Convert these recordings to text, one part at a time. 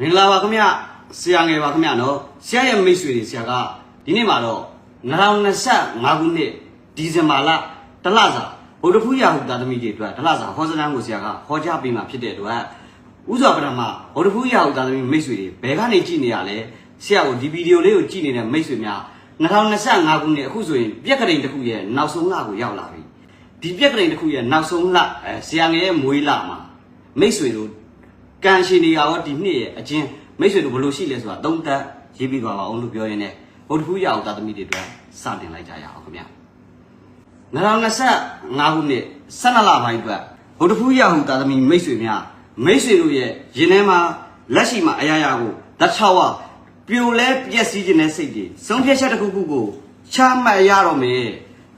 မင်္ဂလာပါခင်ဗျဆရာငယ်ပါခင်ဗျနော်ဆရာရဲ့မိတ်ဆွေတွေဆရာကဒီနေ့မှာတော့2025ခုနှစ်ဒီဇင်ဘာလတလစာဗုဒ္ဓဖူးရာဟုသားသမီးတွေအတွက်တလစာဟောစတန်းကိုဆရာကဟောကြားပေးမှာဖြစ်တဲ့အတွက်ဥစွာပထမဗုဒ္ဓဖူးရာဟုသားသမီးမိတ်ဆွေတွေဘယ်ကနေကြည့်နေရလဲဆရာကိုဒီဗီဒီယိုလေးကိုကြည့်နေတဲ့မိတ်ဆွေများ2025ခုနှစ်အခုဆိုရင်ပြက်ကလေးတစ်ခုရဲ့နောက်ဆုံးလကိုရောက်လာပြီဒီပြက်ကလေးတစ်ခုရဲ့နောက်ဆုံးလအဲဆရာငယ်ရဲ့မွေးလမှာမိတ်ဆွေတို့ ကန်ရှင်တွေရောဒီနှစ်ရဲ့အချင်းမိတ်ဆွေတို့ဘယ်လိုရှိလဲဆိုတာသုံးသပ်ရေးပြီးသွားပါအောင်လို့ပြောရင်းနဲ့ဗုဒ္ဓဖူးရအောင်သာသမီတွေအတွက်စတင်လိုက်ကြရအောင်ခင်ဗျာ2025ခုနှစ်12လပိုင်းအတွက်ဗုဒ္ဓဖူးရအောင်သာသမီမိတ်ဆွေများမိတ်ဆွေတို့ရဲ့ရင်ထဲမှာလက်ရှိမှာအရာရာကိုတခြားဝပြိုလဲပြက်စီးခြင်းနဲ့စိတ်တွေဆုံးဖြတ်ချက်တစ်ခုခုကိုချမှတ်ရတော့မယ်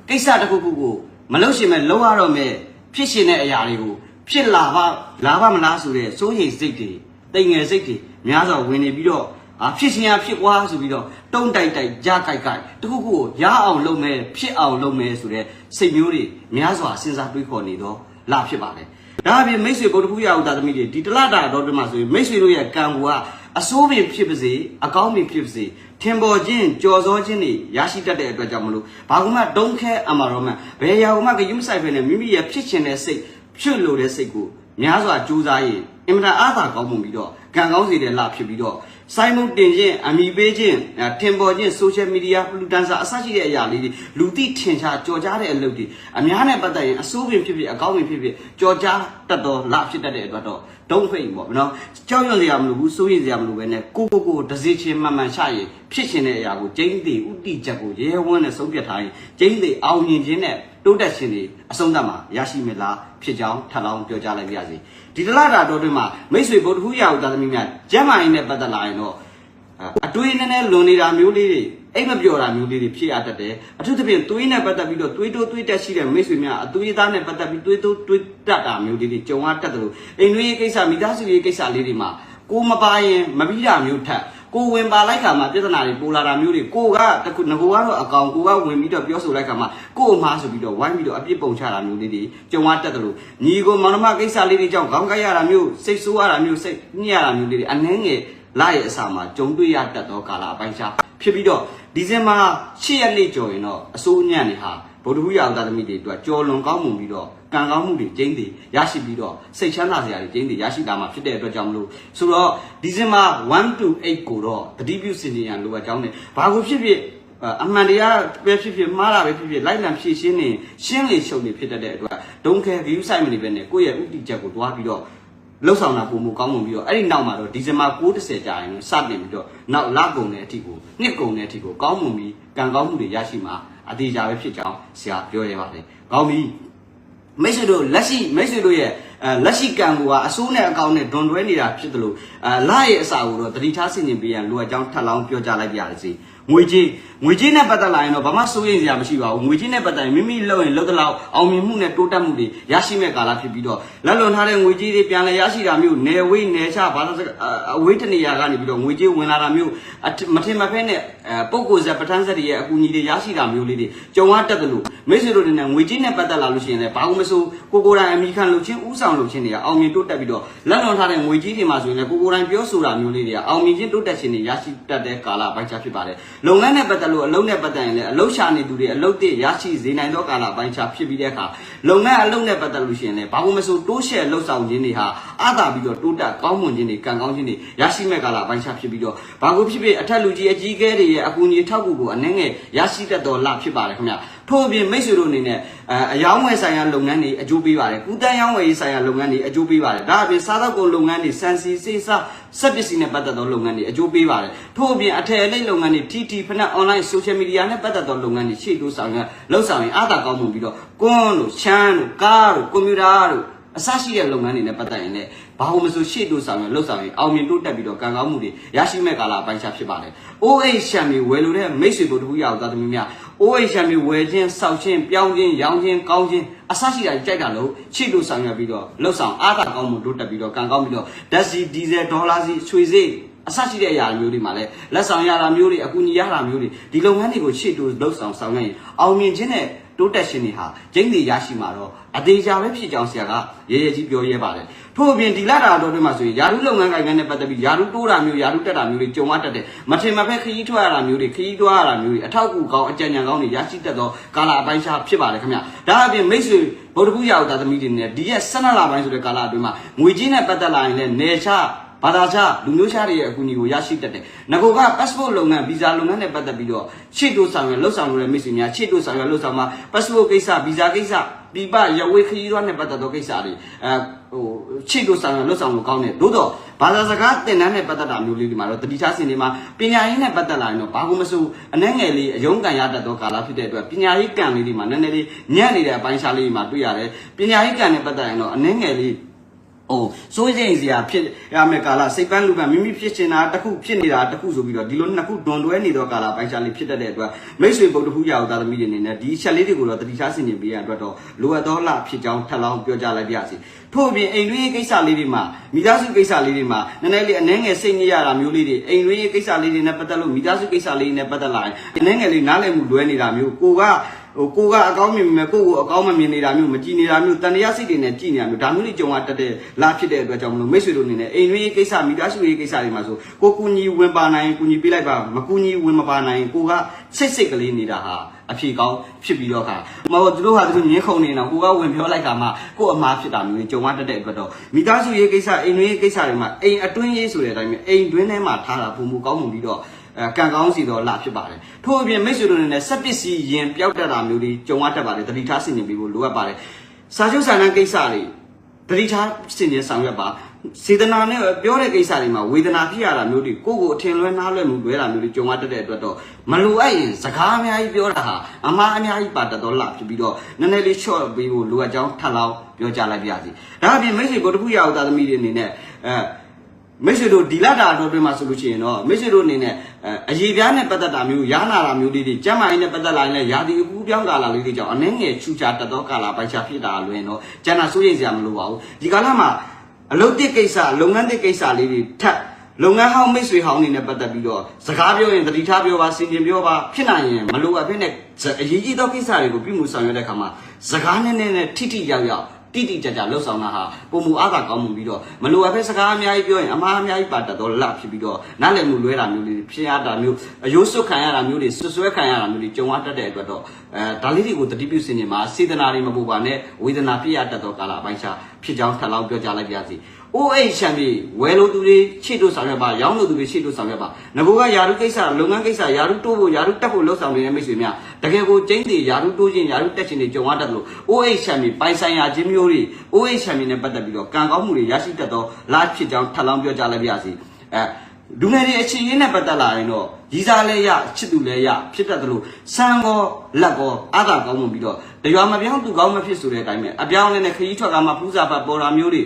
ကိစ္စတစ်ခုခုကိုမလုပ်ရှင်မဲ့လုပ်ရတော့မယ်ဖြစ်ရှင်တဲ့အရာတွေကို ဖြစ်လာပါလာပါမလားဆိုတဲ့စိုးရိမ်စိတ်တွေတိမ်ငယ်စိတ်တွေများစွာဝင်နေပြီးတော့အာဖြစ်ရှင်ရဖြစ်ွားဆိုပြီးတော့တုံးတိုက်တိုက်ကြားကြိုက်ကြိုက်တခုခုကိုရအောင်လုပ်မယ်ဖြစ်အောင်လုပ်မယ်ဆိုတဲ့စိတ်မျိုးတွေများစွာစဉ်းစားတွေးခေါ်နေတော့လာဖြစ်ပါတယ်ဒါအပြင်မိတ်ဆွေဗုဒ္ဓဖူးရအောင်တာသမီးတွေဒီတလတာတော့ဒီမှာဆိုရင်မိတ်ဆွေတို့ရဲ့ကံဘူကအစိုးပင်ဖြစ်ပါစေအကောင်းပင်ဖြစ်ပါစေထင်ပေါ်ခြင်းကြော်စောခြင်းတွေရရှိတတ်တဲ့အတွက်ကြောင့်မလို့ဘာကူမှဒုံခဲအမှာတော့မှဘယ်ရာကူမှကယူဆိုင်ဖယ်နဲ့မိမိရဲ့ဖြစ်ချင်တဲ့စိတ် ဖြစ်လို့တဲ့စိတ်ကိုများစွာကြိုးစားရင်အင်မတန်အားသာကောင်းမှုပြီးတော့ကံကောင်းစေတဲ့လဖြစ်ပြီးတော့စိုင်းမုတ်တင်ခြင်းအမိပေးခြင်းထင်ပေါ်ခြင်း social media ပလူတန်စာအစရှိတဲ့အရာလေးတွေလူသိထင်ရှားကြော်ကြားတဲ့အလုပ်တွေအများနဲ့ပတ်သက်ရင်အစိုးပင်ဖြစ်ဖြစ်အကောင်းပင်ဖြစ်ဖြစ်ကြော်ကြားတတ်တော်လဖြစ်တတ်တဲ့အတွက်တော့ဒုံဖိတ်ပေါ့နော်ကြောက်ရွံ့စရာမလိုဘူးစိုးရိမ်စရာမလိုပဲနဲ့ကိုကိုကိုတစည်းချင်းမှန်မှန်ရှာရင်ဖြစ်ရှင်တဲ့အရာကိုကျင်းသေးဥတီချက်ကိုရဲရဲဝန်းနဲ့ဆုံးဖြတ်ထားရင်ကျင်းသေးအောင်မြင်ခြင်းနဲ့ တိုးတက်ခြင်းတွေအဆုံးသတ်မှာရရှိမလားဖြစ်ကြောင်းထပ်လောင်းပြောကြားလိုက်ပါရစေဒီတလတာတော်တွင်မှာမိတ်ဆွေဗုဒ္ဓဟူးရာဟုသာသမီများကျမ်းမာရေးနဲ့ပတ်သက်လာရင်တော့အတွေးနည်းနည်းလွန်နေတာမျိုးလေးတွေအိမ်မပြောတာမျိုးလေးတွေဖြစ်ရတတ်တယ်အထူးသဖြင့်သွေးနဲ့ပတ်သက်ပြီးတော့သွေးတိုးသွေးတက်ရှိတဲ့မိတ်ဆွေများအသွေးသားနဲ့ပတ်သက်ပြီးသွေးတိုးသွေးတက်တာမျိုးလေးတွေကြုံရတတ်တယ်လို့အိမ်တွင်းရေးကိစ္စမိသားစုရေးကိစ္စလေးတွေမှာကိုမပါရင်မပြီးတာမျိုးထက် ကိုဝင်ပါလိုက်ခါမှာပြဿနာတွေပိုလာတာမျိုးတွေကိုကတခုငကိုကတော့အကောင်ကိုကဝင်ပြီးတော့ပြောဆိုလိုက်ခါမှာကို့အမားဆိုပြီးတော့ဝိုင်းပြီးတော့အပြစ်ပုံချတာမျိုးလေးတွေကြုံရတတ်တယ်လို့ညီကိုမောင်နှမကိစ္စလေးတွေကြောင့်ခေါင်းကိုက်ရတာမျိုးစိတ်ဆိုးရတာမျိုးစိတ်ညစ်ရတာမျိုးလေးတွေအနှဲငယ်လာရဲ့အစာမှာကြုံတွေ့ရတတ်သောကာလအပိုင်းခြားဖြစ်ပြီးတော့ဒီဇင်ဘာ10ရက်နေ့ကျော်ရင်တော့အစိုးညံ့နေဟာ ဗုဒ္ဓဟူးရာသာသမီတွေအတွက်ကြော်လွန်ကောင်းမှုပြီးတော့ကံကောင်းမှုတွေကျင်းတည်ရရှိပြီးတော့စိတ်ချမ်းသာစရာတွေကျင်းတည်ရရှိတာမှာဖြစ်တဲ့အတွက်ကြောင့်မလို့ဆိုတော့ဒီဇင်ဘာ1 to 8ကိုတော့တတိပြုစင်ကြရန်လိုအပ်ကြောင်းနဲ့ဘာကိုဖြစ်ဖြစ်အမှန်တရားပဲဖြစ်ဖြစ်မှားတာပဲဖြစ်ဖြစ်လိုက်လံဖြည့်ရှင်းနေရှင်းလေရှုံနေဖြစ်တတ်တဲ့အတွက်ဒုံခဲ view site မနေပဲနဲ့ကိုယ့်ရဲ့ဥတီချက်ကိုတွားပြီးတော့လှုပ်ဆောင်တာပုံမူကောင်းမှုပြီးတော့အဲ့ဒီနောက်မှာတော့ဒီဇင်ဘာ9:30ကြာရင်စတင်ပြီးတော့နောက်လကုန်တဲ့အထိကိုနှစ်ကုန်တဲ့အထိကိုကောင်းမှုပြီးကံကောင်းမှုတွေရရှိမှာ အသေးချာပဲဖြစ်ကြောင်းဆရာပြောရပါတယ်။ကောင်းပြီ။မိတ်ဆွေတို့လက်ရှိမိတ်ဆွေတို့ရဲ့အဲလက်ရှိကံကအစိုးနဲ့အကောင်နဲ့ဒွန်တွဲနေတာဖြစ်တယ်လို့အဲလာရဲ့အစာကိုတော့တတိထားဆင်ကျင်ပေးရန်လိုအပ်ကြောင်းထပ်လောင်းပြောကြားလိုက်ပါရစေ။ငွေကြေး ငွေကြေးနဲ့ပတ်သက်လာရင်တော့ဘာမှစိုးရိမ်စရာမရှိပါဘူးငွေကြေးနဲ့ပတ်သက်ရင်မိမိလုပ်ရင်လုပ်တဲ့လောက်အောင်မြင်မှုနဲ့တိုးတက်မှုတွေရရှိမဲ့ကာလဖြစ်ပြီးတော့လက်လွန်ထားတဲ့ငွေကြေးတွေပြန်လည်ရရှိတာမျိုးနယ်ဝေးနယ်ချဘာသာစကားအဝေးတနေရာကနေပြီးတော့ငွေကြေးဝင်လာတာမျိုးမထင်မဖဲနဲ့အဲပုံကိုယ်ဆက်ပဋ္ဌာန်းဆက်တွေရဲ့အကူအညီတွေရရှိတာမျိုးလေးတွေကြုံရတတ်တယ်လို့မိတ်ဆွေတို့တွေနဲ့ငွေကြေးနဲ့ပတ်သက်လာလို့ရှိရင်လည်းဘာလို့မဆိုကိုကိုယ်တိုင်အမိခံလုပ်ချင်းဥဆောင်လုပ်ချင်းတွေကအောင်မြင်တိုးတက်ပြီးတော့လက်လွန်ထားတဲ့ငွေကြေးတွေမှာဆိုရင်လည်းကိုကိုယ်တိုင်ပြောဆိုတာမျိုးလေးတွေကအောင်မြင်ချင်းတိုးတက်ခြင်းတွေရရှိတတ်တဲ့ကာလပိုင်းခြားဖြစ်ပါတယ်လုပ်ငန်းနဲ့ပတ်သက်လို့အလုပ်နဲ့ပတ်သက်ရင်လည်းအလုပ်ရှာနေသူတွေအလုပ်တွေရရှိစေနိုင်သောကာလပိုင်းခြားဖြစ်ပြီးတဲ့အခါလုပ်ငန်းအလုပ်နဲ့ပတ်သက်လို့ရှိရင်လည်းဘာလို့မဆိုတိုးရှယ်လှုပ်ဆောင်ခြင်းတွေဟာအားသာပြီးတော့တိုးတက်ကောင်းမွန်ခြင်းတွေကံကောင်းခြင်းတွေရရှိမဲ့ကာလပိုင်းခြားဖြစ်ပြီးတော့ဘာကိုဖြစ်ဖြစ်အထက်လူကြီးအကြီးအကဲတွေရဲ့အကူအညီထောက်ကူကိုအနှဲငယ်ရရှိတတ်တော်လဖြစ်ပါတယ်ခင်ဗျ ထို့အပြင်မိတ်ဆွေတို့အနေနဲ့အအယောင်းဝယ်ဆိုင်ရာလုပ်ငန်းတွေအကျိုးပေးပါတယ်ကုတန်းရောင်းဝယ်ရေးဆိုင်ရာလုပ်ငန်းတွေအကျိုးပေးပါတယ်ဒါအပြင်စားသောက်ကုန်လုပ်ငန်းတွေစံစီစေးစားစက်ပစ္စည်းနဲ့ပတ်သက်သောလုပ်ငန်းတွေအကျိုးပေးပါတယ်ထို့အပြင်အထည်အလိပ်လုပ်ငန်းတွေ TT ဖနက် online social media နဲ့ပတ်သက်သောလုပ်ငန်းတွေရှေ့တိုးဆောင်ရလှုပ်ဆောင်ရင်အားသာကောင်းမှုပြီးတော့ကွန်းတို့ချမ်းတို့ကားတို့ကွန်ပျူတာတို့အစရှိတဲ့လုပ်ငန်းတွေနဲ့ပတ်သက်ရင်လည်း ဘာလို့မဆိုရှေ့တိုးဆောင်ရလှုပ်ဆောင်ရင်အောင်မြင်တိုးတက်ပြီးတော့ကံကောင်းမှုတွေရရှိမဲ့ကာလအပိုင်းခြားဖြစ်ပါတယ်။ OH ရှမ်မီဝယ်လို့တဲ့မိတ်ဆွေတို့တခုရအောင်သာသမီများ OH ရှမ်မီဝယ်ခြင်းစောက်ခြင်းပြောင်းခြင်းရောင်းခြင်းကောင်းခြင်းအစရှိတာကြိုက်တာလို့ရှေ့တိုးဆောင်ရပြီးတော့လှုပ်ဆောင်အားသာကောင်းမှုတိုးတက်ပြီးတော့ကံကောင်းပြီးတော့ဓာတ်စီဒီဇယ်ဒေါ်လာစီရွှေစီအစရှိတဲ့အရာမျိုးတွေမှာလည်းလက်ဆောင်ရတာမျိုးတွေအကူအညီရတာမျိုးတွေဒီလုပ်ငန်းတွေကိုရှေ့တိုးလှုပ်ဆောင်ဆောင်ရရင်အောင်မြင်ခြင်းနဲ့တိုးတက်ရှင်တွေဟာကျင်းတွေရရှိမှာတော့အသေးချာပဲဖြစ်ကြောင်းဆရာကရဲရဲကြီးပြောရဲပါတယ် ထို့ထို့အပြင်ဒီလာတာတော်တွေမှာဆိုရင်ယာရုလုပ်ငန်းကိုင်ငန်းနဲ့ပတ်သက်ပြီးယာရုတိုးတာမျိုးယာရုတက်တာမျိုးတွေကြုံရတတ်တယ်မထင်မဖက်ခရီးထွက်ရတာမျိုးတွေခရီးတွားရတာမျိုးတွေအထောက်အကူကောင်းအကြံဉာဏ်ကောင်းတွေရရှိတတ်သောကာလအပိုင်းခြားဖြစ်ပါတယ်ခင်ဗျဒါအပြင်မိတ်ဆွေဗုဒ္ဓဘုရားဥဒသမီးတွေနဲ့ဒီရက်12လပိုင်းဆိုတဲ့ကာလအတွင်းမှာငွေကြေးနဲ့ပတ်သက်လာရင်လည်းနေချဘာသာခြားလူမျိုးခြားတွေရဲ့အကူအညီကိုရရှိတတ်တယ်။ငကိုက passport လုပ်ငန်း visa လုပ်ငန်းနဲ့ပတ်သက်ပြီးတော့ရှေ့တိုးဆောင်ရလှုပ်ဆောင်လို့တဲ့မိတ်ဆွေများရှေ့တိုးဆောင်ရလှုပ်ဆောင်မှာ passport ကိစ္စ visa ကိစ္စ ပြပရဝေခရီးသွားနဲ့ပတ်သက်သောကိစ္စတွေအဲဟိုရှေ့တိုးဆောင်ရလှုပ်ဆောင်လို့ကောင်းတယ်။သို့တော့ဘာသာစကားသင်တန်းနဲ့ပတ်သက်တာမျိုးလေးဒီမှာတော့တတိထားစင်တွေမှာပညာရေးနဲ့ပတ်သက်လာရင်တော့ဘာမှမစိုးအနှဲငယ်လေးအယုံကံရတတ်သောကာလဖြစ်တဲ့အတွက်ပညာရေးကံလေးဒီမှာနည်းနည်းလေးညံ့နေတဲ့အပိုင်းခြားလေးဒီမှာတွေ့ရတယ်။ပညာရေးကံနဲ့ပတ်သက်ရင်တော့အနှဲငယ်လေး ဟိုစိုးရိမ်စရာဖြစ်ရမယ့်ကာလစိတ်ပန်းလူပန်းမိမိဖြစ်ချင်တာတစ်ခုဖြစ်နေတာတစ်ခုဆိုပြီးတော့ဒီလိုနှစ်ခုဒွန်တွဲနေသောကာလပိုင်းခြားလေးဖြစ်တတ်တဲ့အတွက်မိတ်ဆွေဗုဒ္ဓဖူးရာဥသားသမီးတွေအနေနဲ့ဒီချက်လေးတွေကိုတော့တတိထားဆင်ခြင်ပေးရတဲ့အတွက်တော့လိုအပ်သောလဖြစ်ကြောင်းထပ်လောင်းပြောကြားလိုက်ပါရစေ ထို့အပြင်အိမ်တွင်းရေးကိစ္စလေးတွေမှာမိသားစုကိစ္စလေးတွေမှာနည်းနည်းလေးအနှဲငယ်စိတ်ညစ်ရတာမျိုးလေးတွေအိမ်တွင်းရေးကိစ္စလေးတွေနဲ့ပတ်သက်လို့မိသားစုကိစ္စလေးတွေနဲ့ပတ်သက်လာရင်အနှဲငယ်လေးနားလည်မှုလွဲနေတာမျိုးကိုကဟိုကိုကအကောင်းမြင်မြင်ကိုကိုအကောင်းမမြင်နေတာမျိုးမကြည်နေတာမျိုးတန်တရားစိတ်တွေနဲ့ကြည်နေတာမျိုးဒါမျိုးတွေကြုံရတတ်တဲ့လာဖြစ်တဲ့အတွက်ကြောင့်မလို့မိတ်ဆွေတို့အနေနဲ့အိမ်တွင်းရေးကိစ္စမိသားစုရေးကိစ္စတွေမှာဆိုကိုကူညီဝင်ပါနိုင်ကူညီပေးလိုက်ပါမကူညီဝင်မပါနိုင်ကိုကစိတ်စိတ်ကလေးနေတာဟာ အဖြေကောင်းဖြစ်ပြီးတော့ခါမဟုတ်သူတို့ဟာသူတို့ငင်းခုန်နေတော့ကိုကဝင်ပြောလိုက်တာမှကို့အမားဖြစ်တာမျိုးကြုံရတတ်တဲ့အတွက်တော့မိသားစုရေးကိစ္စအိမ်တွင်းရေးကိစ္စတွေမှာအိမ်အတွင်းရေးဆိုတဲ့အတိုင်းပဲအိမ်တွင်းထဲမှာထားတာပုံမူကောင်းမှုပြီးတော့အဲကံကောင်းစီတော့လာဖြစ်ပါတယ်ထို့အပြင်မိတ်ဆွေတို့အနေနဲ့စက်ပစ္စည်းရင်ပျောက်တတ်တာမျိုးတွေကြုံရတတ်ပါတယ်တတိထားဆင်နေပြီးဖို့လိုအပ်ပါတယ်စာချုပ်စာတမ်းကိစ္စတွေတတိထားဆင်နေဆောင်ရွက်ပါ စေတနာနဲ့ပြောတဲ့ကိစ္စတွေမှာဝေဒနာဖြစ်ရတာမျိုးတွေကိုကိုယ်ကိုအထင်လွဲနားလွဲမှုလွဲတာမျိုးတွေကြုံရတတ်တဲ့အတွက်တော့မလိုအပ်ရင်စကားအများကြီးပြောတာဟာအမှားအများကြီးပါတတ်တော့လာဖြစ်ပြီးတော့နည်းနည်းလေး short ပေးဖို့လိုအပ်ကြောင်းထပ်လောင်းပြောကြလိုက်ပါရစေဒါအပြင်မိတ်ဆွေကိုတခုရအောင်သားသမီးတွေအနေနဲ့အဲမိတ်ဆွေတို့ဒီလတာတော့တွင်မှာဆိုလို့ရှိရင်တော့မိတ်ဆွေတို့အနေနဲ့အဲအရေးပြားနဲ့ပတ်သက်တာမျိုးရားနာတာမျိုးလေးတွေကျမ်းမာရေးနဲ့ပတ်သက်လာရင်လည်းယာတီအကူပြောင်းကာလာလေးတွေကြောင့်အနှဲငယ်ချူချာတတ်သောကာလာပိုင်ချဖြစ်တာလွင်တော့ကျန်တာစိုးရိမ်စရာမလိုပါဘူးဒီကာလမှာ အလုပ်တစ်ကိစ္စလုပ်ငန်းတစ်ကိစ္စလေးတွေထပ်လုပ်ငန်းဟောင်းမိတ်ဆွေဟောင်းနေနဲ့ပတ်သက်ပြီးတော့စကားပြောရင်တတိထားပြောပါစင်တင်ပြောပါဖြစ်နိုင်ရင်မလိုအပ်ဖြစ်နဲ့အရေးကြီးသောကိစ္စတွေကိုပြုမှုဆောင်ရွက်တဲ့အခါမှာစကားနဲ့နဲ့နဲ့ထိထိရောက်ရောက် တိတိကျကျလှုပ်ဆောင်တာဟာပုံမူအားသာကောင်းမှုပြီးတော့မလိုအပ်ဖက်စကားအများကြီးပြောရင်အမှားအများကြီးပါတတ်တော့လဖြစ်ပြီးတော့နားလည်မှုလွဲတာမျိုးတွေဖြစ်ရတာမျိုးအယိုးစွတ်ခံရတာမျိုးတွေဆွဆွဲခံရတာမျိုးတွေကြုံရတတ်တဲ့အတွက်တော့အဲဒါလေးတွေကိုတတိပြုစင်နေမှာစေတနာတွေမပူပါနဲ့ဝေဒနာဖြစ်ရတတ်သောကာလအပိုင်းခြားဖြစ်ကြောင်းထပ်လောင်းပြောကြားလိုက်ပါရစေ။ OH ချန်ပီဝယ်လို့သူတွေခြေတို့ဆောင်ရွက်ပါရောင်းလို့သူတွေခြေတို့ဆောင်ရွက်ပါငကိုကယာရုကိစ္စလုပ်ငန်းကိစ္စယာရုတိုးဖို့ယာရုတက်ဖို့လှုပ်ဆောင်နေတဲ့မိတ်ဆွေများတကယ်ကိုကျင်းတွေယာရုတိုးခြင်းယာရုတက်ခြင်းတွေကြုံရတတ်လို့ OH ချန်ပီပိုင်ဆိုင်ရာချင်းမျိုးတွေ OH ချန်ပီနဲ့ပတ်သက်ပြီးတော့ကံကောင်းမှုတွေရရှိတတ်သောလာဖြစ်ကြောင်းထပ်လောင်းပြောကြားလိုက်ပါရစေအဲလူငယ်တွေအခြေရင်းနဲ့ပတ်သက်လာရင်တော့ရီစားလဲရချစ်သူလဲရဖြစ်တတ်တယ်လို့စံကောလက်ကောအာသာကောင်းမှုပြီးတော့တရွာမပြောင်းသူကောင်းမဖြစ်ဆိုတဲ့အတိုင်းပဲအပြောင်းလဲနဲ့ခရီးထွက်ကမှပူးစာပတ်ပေါ်တာမျိုးတွေ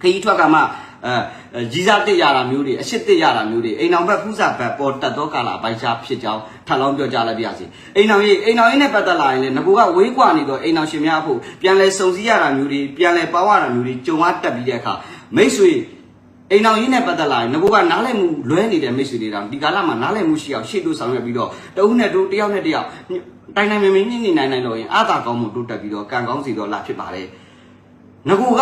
ခရီးထွက်ကမှအဲရီစားတက်ရတာမျိုးတွေအရှိတက်ရတာမျိုးတွေအိမ်အောင်ဘက်ပူးစာပတ်ပေါ်တက်သောကာလအပိုင်းခြားဖြစ်ကြောင်းထပ်လောင်းပြောကြားလိုက်ပါရစေအိမ်အောင်ရေးအိမ်အောင်ရေးနဲ့ပတ်သက်လာရင်လည်းငကူကဝေးကွာနေတော့အိမ်အောင်ရှင်များဖို့ပြန်လဲစုံစည်းရတာမျိုးတွေပြန်လဲပေါင်းရတာမျိုးတွေကြုံရတက်ပြီးတဲ့အခါမိတ်ဆွေအိမ်အောင်ရေးနဲ့ပတ်သက်လာရင်ငကူကနားလည်မှုလွဲနေတဲ့မိတ်ဆွေတွေတောင်ဒီကာလမှာနားလည်မှုရှိအောင်ရှေ့တို့ဆောင်ရွက်ပြီးတော့တဦးနဲ့တို့တယောက်နဲ့တယောက်တိုင်တိုင်မင်းမင်းညနေနိုင်နိုင်လို့ရင်အာသာကောင်းမှုတိုးတက်ပြီးတော့ကံကောင်းစီတော့လာဖြစ်ပါတယ် ငကူက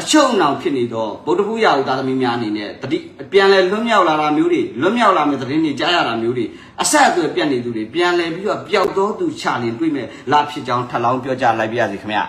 အချုပ်အနှောင်ဖြစ်နေတော့ဗုဒ္ဓဖူးရာဟုသားသမီးများအနေနဲ့တတိပြန်လဲလွတ်မြောက်လာတာမျိုးတွေလွတ်မြောက်လာမယ့်သတင်းတွေကြားရတာမျိုးတွေအဆက်အသွယ်ပြတ်နေသူတွေပြန်လဲပြီးတော့ပျောက်သောသူချလင်တွေ့မဲ့လာဖြစ်ကြောင်းထပ်လောင်းပြောကြားလိုက်ပါရစေခင်ဗျာ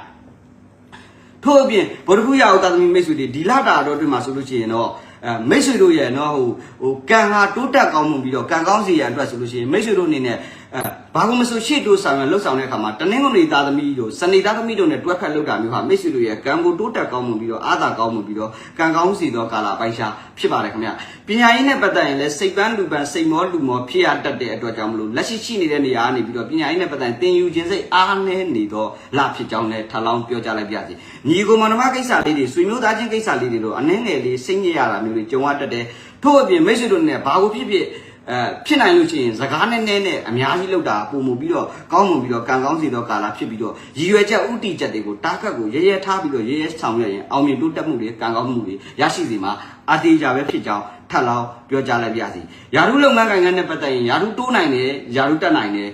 ထို့အပြင်ဗုဒ္ဓဖူးရာဟုသားသမီးမိတ်ဆွေတွေဒီလာတာတော့တွေ့မှာဆိုလို့ရှိရင်တော့အဲမိတ်ဆွေတို့ရဲ့နော်ဟိုဟိုကံဟာတိုးတက်ကောင်းမှုပြီးတော့ကံကောင်းစီရန်အတွက်ဆိုလို့ရှိရင်မိတ်ဆွေတို့အနေနဲ့ အဲဘာလို့မဆိုရှေ့တိုးဆောင်ရလှုပ်ဆောင်တဲ့အခါမှာတနင်္ဂနွေသားသမီးတို့စနေသားသမီးတို့နဲ့တွဲဖက်လုပ်တာမျိုးဟာမိတ်ဆွေတို့ရဲ့ကံကိုတိုးတက်ကောင်းမှုပြီးတော့အာသာကောင်းမှုပြီးတော့ကံကောင်းစီသောကာလပိုင်းခြားဖြစ်ပါတယ်ခင်ဗျပညာရေးနဲ့ပတ်သက်ရင်လည်းစိတ်ပန်းလူပန်းစိတ်မောလူမောဖြစ်ရတတ်တဲ့အတွက်ကြောင့်မလို့လက်ရှိရှိနေတဲ့နေရာကနေပြီးတော့ပညာရေးနဲ့ပတ်သက်ရင်သင်ယူခြင်းစိတ်အားနည်းနေတော့လဖြစ်ကြောင်းလည်းထပ်လောင်းပြောကြားလိုက်ပါရစေညီကိုမနမကိစ္စလေးတွေဆွေမျိုးသားချင်းကိစ္စလေးတွေတော့အနှဲငယ်လေးစိတ်ညစ်ရတာမျိုးတွေကြုံရတတ်တယ်ထို့အပြင်မိတ်ဆွေတို့နဲ့ဘာကိုဖြစ်ဖြစ် အဲဖြစ်နိုင်လို့ရှိရင်စကားနဲ့နဲ့နဲ့အများကြီးလောက်တာပုံမှုပြီးတော့ကောင်းမှုပြီးတော့ကံကောင်းစီတော့ကာလာဖြစ်ပြီးတော့ရည်ရွယ်ချက်ဥတီချက်တွေကိုတားခတ်ကိုရဲရဲထားပြီးတော့ရဲရဲဆောင်ရွက်ရင်အောင်မြင်တိုးတက်မှုတွေကံကောင်းမှုတွေရရှိစီမှာအတေးကြပဲဖြစ်ကြောင်းထပ်လောင်းပြောကြားလိုက်ပါရစေ။ယာရုလုပ်ငန်းကိုင်ငန်းနဲ့ပတ်သက်ရင်ယာရုတိုးနိုင်တယ်ယာရုတက်နိုင်တယ်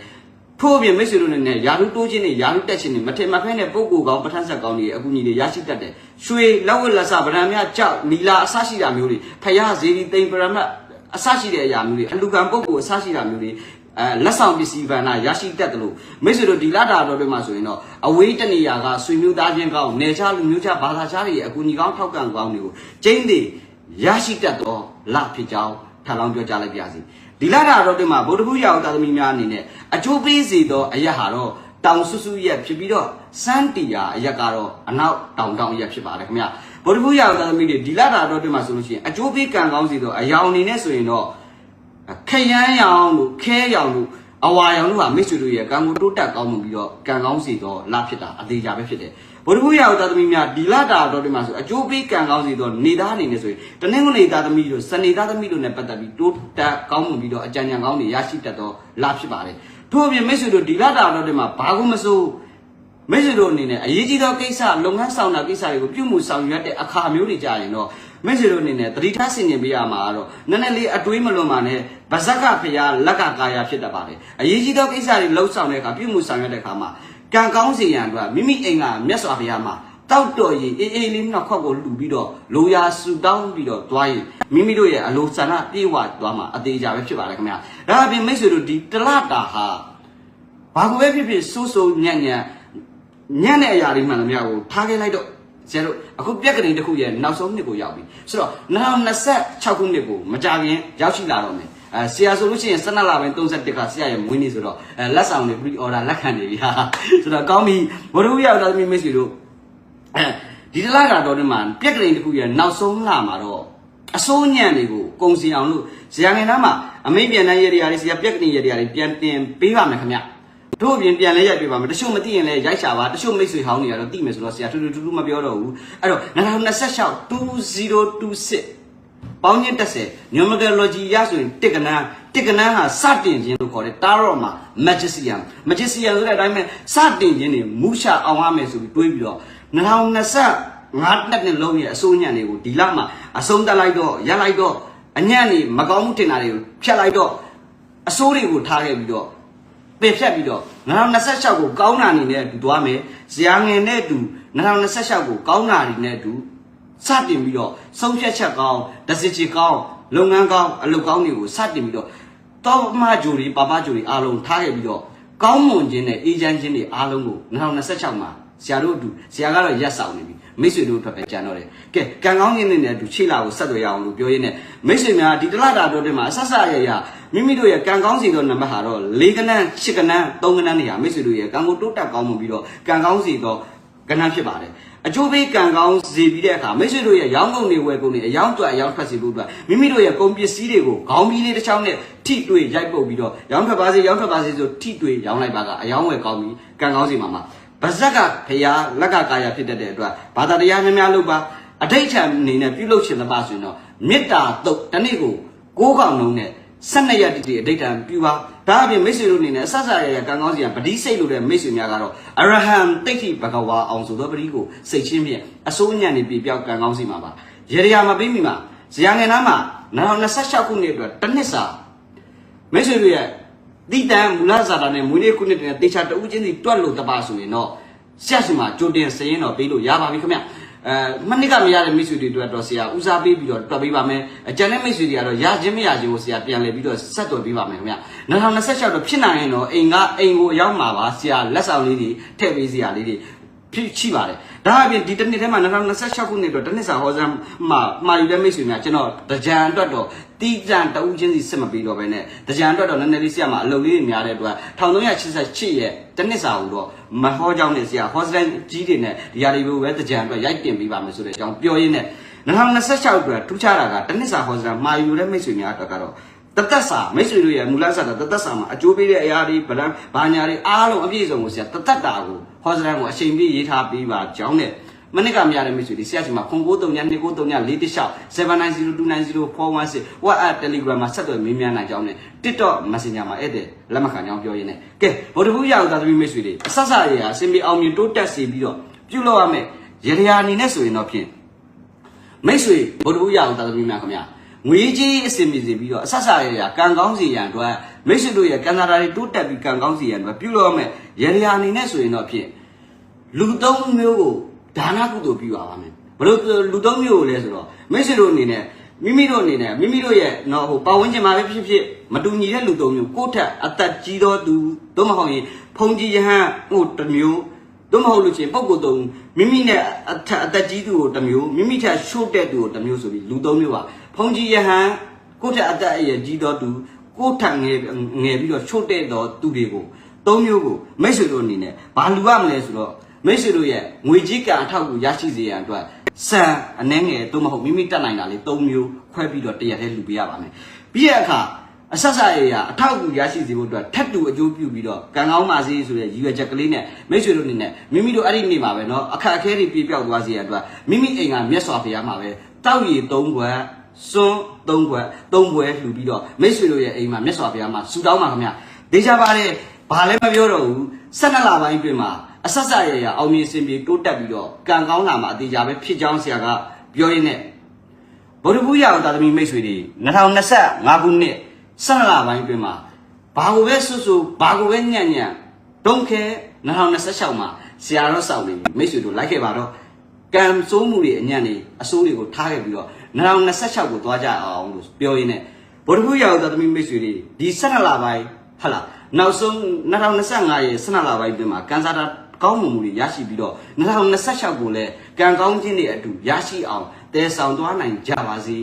ထို့အပြင်မိတ်ဆွေတို့နဲ့ယာရုတိုးခြင်းနဲ့ယာရုတက်ခြင်းနဲ့မထင်မဖဲနဲ့ပုံကိုယ်ကောင်းပဋ္ဌာန်းဆက်ကောင်းတွေအကူအညီတွေရရှိတတ်တယ်။ရွှေလက်ဝက်လက်စဗရန်များကြောက်နီလာအစရှိတာမျိုးတွေဖယားဇေဒီတိမ်ပရမတ် အစရှိတဲ့အရာမျိုးတွေအလူကံပုံကိုယ်အစရှိတာမျိုးတွေအဲလက်ဆောင်ပစ္စည်းဗန္နာရရှိတတ်တယ်လို့မိတ်ဆွေတို့ဒီလာတာတော်တွေမှာဆိုရင်တော့အဝေးတနေရာကဆွေမျိုးသားချင်းကောင်းနေချလူမျိုးချဘာသာခြားတွေရဲ့အကူအညီကောင်းထောက်ကန်ကောင်းတွေကိုကျင်းတွေရရှိတတ်တော့လဖြစ်ကြောင်းထပ်လောင်းပြောကြားလိုက်ပါစီဒီလာတာတော်တွေမှာဗုဒ္ဓဘုရားသာသမီများအနေနဲ့အကျိုးပေးစေသောအရက်ဟာတော့တောင်ဆွဆွရက်ဖြစ်ပြီးတော့စန်းတီယာအရက်ကတော့အနောက်တောင်တောင်အရက်ဖြစ်ပါတယ်ခင်ဗျ ဗုဒ္ဓဘုရားသာသမီတွေဒီလာတာတော်တွေမှာဆိုလို့ရှိရင်အကျိုးပေးကံကောင်းစေသောအယောင်အနေနဲ့ဆိုရင်တော့ခရမ်းရောင်တို့ခဲရောင်တို့အဝါရောင်တို့ဟာမိတ်ဆွေတို့ရဲ့ကံကိုတိုးတက်ကောင်းမှုပြီးတော့ကံကောင်းစီတော့လာဖြစ်တာအသေးကြပဲဖြစ်တယ်ဘုရားဘုရားသာသမီများဒီလတာတော်တွေမှာဆိုအကျိုးပေးကံကောင်းစီတော့နေသားအနေနဲ့ဆိုရင်တနင်္ဂနွေသားသမီးတို့စနေသားသမီးတို့နဲ့ပတ်သက်ပြီးတိုးတက်ကောင်းမှုပြီးတော့အကြံဉာဏ်ကောင်းတွေရရှိတတ်တော့လာဖြစ်ပါတယ်ထို့အပြင်မိတ်ဆွေတို့ဒီလတာတော်တွေမှာဘာကိုမစိုး မိတ်ဆွေတို့အနေနဲ့အရေးကြီးသောကိစ္စလုပ်ငန်းဆောင်တာကိစ္စတွေကိုပြုမှုဆောင်ရွက်တဲ့အခါမျိုးတွေကြရင်တော့မိတ်ဆွေတို့အနေနဲ့သတိထားဆင်ခြင်ပေးရမှာကတော့နည်းနည်းလေးအတွေးမလွန်ပါနဲ့ဗဇက်ကဖရာလက်ကကာယာဖြစ်တတ်ပါတယ်အရေးကြီးသောကိစ္စတွေလှုပ်ဆောင်တဲ့အခါပြုမှုဆောင်ရွက်တဲ့အခါမှာကံကောင်းစေရန်အတွက်မိမိအိမ်ကမြတ်စွာဘုရားမှာတောက်တော်ရင်အေးအေးလေးနှစ်ခွက်ကိုလှူပြီးတော့လိုရာဆူတောင်းပြီးတော့သွားရင်မိမိတို့ရဲ့အလိုဆန္ဒပြေဝသွားမှာအသေးကြပဲဖြစ်ပါတယ်ခင်ဗျာဒါအပြင်မိတ်ဆွေတို့ဒီတလတာဟာဘာကိုပဲဖြစ်ဖြစ်စိုးစိုးညံ့ညံ့ ညံ့တဲ့အရာတွေမှန်သမျှကိုထားခဲ့လိုက်တော့ဆရာတို့အခုပြက်ကလေးတစ်ခုရဲ့နောက်ဆုံးနှစ်ကိုရောက်ပြီဆိုတော့2026ခုနှစ်ကိုမကြခင်ရောက်ရှိလာတော့မယ်အဲဆရာဆိုလို့ရှိရင်12လပိုင်း31ကဆရာရဲ့မွေးနေ့ဆိုတော့အဲလက်ဆောင်တွေ pre order လက်ခံနေပြီဟာဆိုတော့ကောင်းပြီဘုရုရောက်သားသမီးမိတ်ဆွေတို့အဲဒီတလားကတော့ဒီမှာပြက်ကလေးတစ်ခုရဲ့နောက်ဆုံးလမှာတော့အစိုးညံ့တွေကိုကုံစီအောင်လို့ဇာငယ်သားမှာအမိတ်ပြန်တဲ့ရည်ရည်တွေဆရာပြက်ကလေးရည်ရည်တွေပြန်တင်ပေးပါမယ်ခင်ဗျ တို့အပြင်ပြန်လဲရိုက်ပြပါမယ်တချို့မသိရင်လည်းရိုက်ရှာပါတချို့မိတ်ဆွေဟောင်းတွေကတော့သိမယ်ဆိုတော့ဆရာထူးထူးထူးထူးမပြောတော့ဘူးအဲ့တော့2026 2026ပေါင်းချင်း30 numerology ရဆိုရင်တစ်ကနန်းတစ်ကနန်းဟာစတင်ခြင်းလို့ခေါ်တယ် tarot မှာ magician magician ဆိုတဲ့အတိုင်းပဲစတင်ခြင်းတွေမူရှာအောင်ရမယ်ဆိုပြီးတွေးပြီးတော့2025ငါးတက်နဲ့လုံးရဲ့အစိုးညံ့တွေကိုဒီလမှာအဆုံးတက်လိုက်တော့ရက်လိုက်တော့အညံ့တွေမကောင်းမှုတင်တာတွေကိုဖြတ်လိုက်တော့အစိုးတွေကိုထားခဲ့ပြီးတော့ ပယ်ဖြတ်ပြီးတော့2026ကိုကောင်းတာအနေနဲ့အတူသွားမယ်ဇာငယ်နဲ့အတူ2026ကိုကောင်းတာတွေနဲ့အတူစတင်ပြီးတော့ဆုံးဖြတ်ချက်ကောင်းဒဇစ်ချီကောင်းလုပ်ငန်းကောင်းအလုပ်ကောင်းတွေကိုစတင်ပြီးတော့တောမဂျူရီပပဂျူရီအားလုံးထားခဲ့ပြီးတော့ကောင်းမွန်ခြင်းနဲ့အေဂျင့်ခြင်းတွေအားလုံးကို2026မှာ ဆရာတို့အတူဆရာကတော့ရက်ဆောင်နေပြီမိတ်ဆွေတို့အတွက်ပဲကြံတော့တယ်ကဲကံကောင်းခြင်းတွေနဲ့အတူချိလာကိုဆက်သွယ်ရအောင်လို့ပြောရင်းနဲ့မိတ်ဆွေများဒီတလတာတော့တင်မှာအဆက်ဆက်ရရမိမိတို့ရဲ့ကံကောင်းစီသောနံပါတ်ဟာတော့၄ကနန်း၈ကနန်း၃ကနန်းနေရမိတ်ဆွေတို့ရဲ့ကံကိုတိုးတက်ကောင်းမှုပြီးတော့ကံကောင်းစီသောကနန်းဖြစ်ပါတယ်အကျိုးပေးကံကောင်းစီပြီးတဲ့အခါမိတ်ဆွေတို့ရဲ့ရောင်းကုန်တွေဝယ်ကုန်တွေအယောင်းတွက်အယောင်းထွက်စီဖို့အတွက်မိမိတို့ရဲ့ကုန်ပစ္စည်းတွေကိုခေါင်းပြီးလေးတစ်ချောင်းနဲ့ထိတွေ့ရိုက်ပုတ်ပြီးတော့ရောင်းထွက်ပါစေရောင်းထွက်ပါစေဆိုထိတွေ့ရောင်းလိုက်ပါကအယောင်းဝယ်ကောင်းပြီးကံကောင်းစီမှာမှာ ဗဇက်ကဖရာလက်ကကာယဖြစ်တတ်တဲ့အတွက်ဘာသာတရားများများလုပ်ပါအဋိဋ္ဌံအနေနဲ့ပြုလုပ်ခြင်းသပါဆိုရင်တော့မေတ္တာတုတ်တစ်နေ့ကိုကိုးကောင်လုံးနဲ့12ရက်တည်းအဋိဋ္ဌံပြုပါဒါအပြင်မိတ်ဆွေတို့အနေနဲ့အဆဆရရကံကောင်းစီကပတိစိတ်လို့တဲ့မိတ်ဆွေများကတော့အရဟံတိဋ္ဌိဘဂဝါအောင်ဆိုသောပတိကိုစိတ်ချင်းဖြင့်အစိုးညံ့နေပြပြောက်ကံကောင်းစီမှာပါရေရရာမပြီးမိမှာဇာငယ်နာမှာ2026ခုနှစ်အတွက်တစ်နှစ်စာမိတ်ဆွေတို့ရဲ့ တိတန်မူလဇာတာနဲ့မွေးနေ့ခုနှစ်တည်းတေချာတဦးချင်းစီတွက်လို့တပါဆိုရင်တော့ဆရာရှင်မှာကြိုတင်စရင်တော့ပေးလို့ရပါပြီခင်ဗျအဲမနစ်ကမရတဲ့မိတ်ဆွေတွေအတွက်တော့ဆရာဦးစားပေးပြီးတော့တွက်ပေးပါမယ်အကျန်တဲ့မိတ်ဆွေတွေကတော့ရခြင်းမရခြင်းကိုဆရာပြန်လည်ပြီးတော့ဆက်သွယ်ပေးပါမယ်ခင်ဗျ2026တော့ဖြစ်နိုင်ရင်တော့အိမ်ကအိမ်ကိုရောက်မှာပါဆရာလက်ဆောင်လေးတွေထည့်ပေးစရာလေးတွေ ဖြစ်ရှိပါတယ်ဒါအပြင်ဒီတစ်နှစ်ထဲမှာ2026ခုနှစ်တော့တစ်နှစ်စာဟောစမ်းမှာမှာယူတဲ့မိတ်ဆွေများကျွန်တော်တကြံအတွက်တော့တီးကြံတဦးချင်းစီစစ်မပြီးတော့ပဲနဲ့တကြံအတွက်တော့နည်းနည်းလေးဆရာမအလုပ်လေးတွေများတဲ့အတွက်1388ရဲ့တစ်နှစ်စာကိုတော့မဟောကြောင်းနဲ့ဆရာဟောစတန်ကြီးတွေနဲ့ဒီဟာတွေကိုပဲတကြံအတွက်ရိုက်တင်ပေးပါမယ်ဆိုတဲ့အကြောင်းပြောရင်းနဲ့2026အတွက်ထူးခြားတာကတစ်နှစ်စာဟောစတန်မှာယူတဲ့မိတ်ဆွေများအတွက်ကတော့ တသက်စာမိတ်ဆွေတို့ရဲ့မူလဆတာတသက်စာမှာအကျိုးပေးတဲ့အရာတွေဗလန်ဘာညာတွေအားလုံးအပြည့်စုံကိုဆရာတသက်တာကိုဟောစတန်ကိုအချိန်ပြည့်ရေးထားပေးပါကြောင်းနဲ့မနစ်ကမရတဲ့မိတ်ဆွေတွေဆရာရှင်မှာ0939 293 416 WhatsApp Telegram မှာဆက်သွယ်မေးမြန်းနိုင်ကြောင်းနဲ့ TikTok Messenger မှာဧည့်သည်လက်မခံကြောင်းပြောရင်းနဲ့ကဲဗုဒ္ဓဘူးရအောင်သာသမီမိတ်ဆွေတွေအဆက်ဆက်ရရာအစဉ်ပြေအောင်မြင်တိုးတက်စေပြီးတော့ပြုလုပ်ရမယ်ရရအနေနဲ့ဆိုရင်တော့ဖြင့်မိတ်ဆွေဗုဒ္ဓဘုရားအောင်သာသမီများခင်ဗျာ ငွေကြီးအစင်မြင့်စေပြီးတော့အဆက်ဆရရကံကောင်းစီရန်အတွက်မိတ်ဆွေတို့ရဲ့ကံစားတာတွေတိုးတက်ပြီးကံကောင်းစီရန်အတွက်ပြုလို့ရမယ်ရရအနေနဲ့ဆိုရင်တော့ဖြင့်လူသုံးမျိုးကိုဒါနကုသိုလ်ပြုရပါမယ်ဘလို့လူသုံးမျိုးကိုလဲဆိုတော့မိတ်ဆွေတို့အနေနဲ့မိမိတို့အနေနဲ့မိမိတို့ရဲ့တော့ဟိုပတ်ဝန်းကျင်မှာပဲဖြစ်ဖြစ်မတူညီတဲ့လူသုံးမျိုးကိုယ့်ထက်အသက်ကြီးသောသူသို့မဟုတ်ရင်ဖုန်ကြီးယဟန်ဟိုတစ်မျိုး တို့မဟုတ်လို့ချင်းပုံကိုယ်သုံးမိမိနဲ့အထက်အသက်ကြီးသူကိုတစ်မျိုးမိမိထက်ရှို့တဲ့သူကိုတစ်မျိုးဆိုပြီးလူသုံးမျိုးပါဖုန်ကြီးယဟန်ကိုယ့်ထက်အသက်အရွယ်ကြီးသောသူကိုယ့်ထက်ငယ်ငယ်ပြီးတော့ရှို့တဲ့သောသူတွေကိုသုံးမျိုးကိုမိတ်ဆွေတို့အနေနဲ့ဘာလူရမလဲဆိုတော့မိတ်ဆွေတို့ရဲ့ငွေကြီးကံအထောက်ကိုရရှိစေရန်အတွက်စံအနှဲငယ်တို့မဟုတ်မိမိတက်နိုင်တာလေးသုံးမျိုးခွဲပြီးတော့တရက်တည်းလူပေးရပါမယ်ပြီးရအခါ အဆက်ဆက်ရရအထောက်အကူရရှိစေဖို့အတွက်ထပ်တူအကျိုးပြုပြီးတော့ကံကောင်းပါစေဆိုတဲ့ရည်ရွယ်ချက်ကလေးနဲ့မိတ်ဆွေတို့အနေနဲ့မိမိတို့အဲ့ဒီနေ့မှာပဲเนาะအခက်အခဲတွေပြေပြောက်သွားစေရတဲ့အတွက်မိမိအိမ်ကမြတ်စွာဘုရားမှာပဲတောက်ရည်၃ဘွယ်စွန်း၃ဘွယ်၃ဘွယ်လှူပြီးတော့မိတ်ဆွေတို့ရဲ့အိမ်မှာမြတ်စွာဘုရားမှာဆူတောင်းပါခင်ဗျဒေချာပါတယ်ဘာလည်းမပြောတော့ဘူး၁၂လပိုင်းအတွင်းမှာအဆက်ဆက်ရရအောင်မြင်စင်ပြေတိုးတက်ပြီးတော့ကံကောင်းလာမှာအသေးချာပဲဖြစ်ကြောင်းဆရာကပြောရင်းနဲ့ ဗုဒ္ဓဘုရားတော်သာသမီမိတ်ဆွေတွေ2025ခုနှစ် 12လပိုင်းအတွင်းမှာဘာကိုပဲဆွဆွဘာကိုပဲညံ့ညံ့ဒုံခဲ2026မှာဆရာတော်ဆောင်နေမိတ်ဆွေတို့လိုက်ခဲ့ပါတော့ကံစိုးမှုတွေအညံ့နေအစိုးတွေကိုထားခဲ့ပြီးတော့2026ကိုသွားကြအောင်လို့ပြောရင်းနဲ့ဗုဒ္ဓဘုရားတော်သာသမီမိတ်ဆွေတွေဒီ12လပိုင်းဟလာနောက်ဆုံး2025ရဲ့12လပိုင်းအတွင်းမှာကံစားတာကောင်းမှုတွေရရှိပြီးတော့2026ကိုလည်းကံကောင်းခြင်းတွေအတူရရှိအောင်တည်ဆောင်သွားနိုင်ကြပါစေ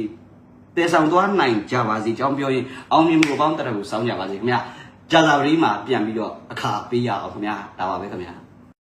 တည်ဆောင်သွားနိုင်ကြပါစေကြောင်းပြောရင်အောင်မြင်မှုအပေါင်းတရကိုစောင်းကြပါစေခင်ဗျာကြာသာပတိမှာပြန်ပြီးတော့အခါပေးရအောင်ခင်ဗျာဒါပါပဲခင်ဗျာ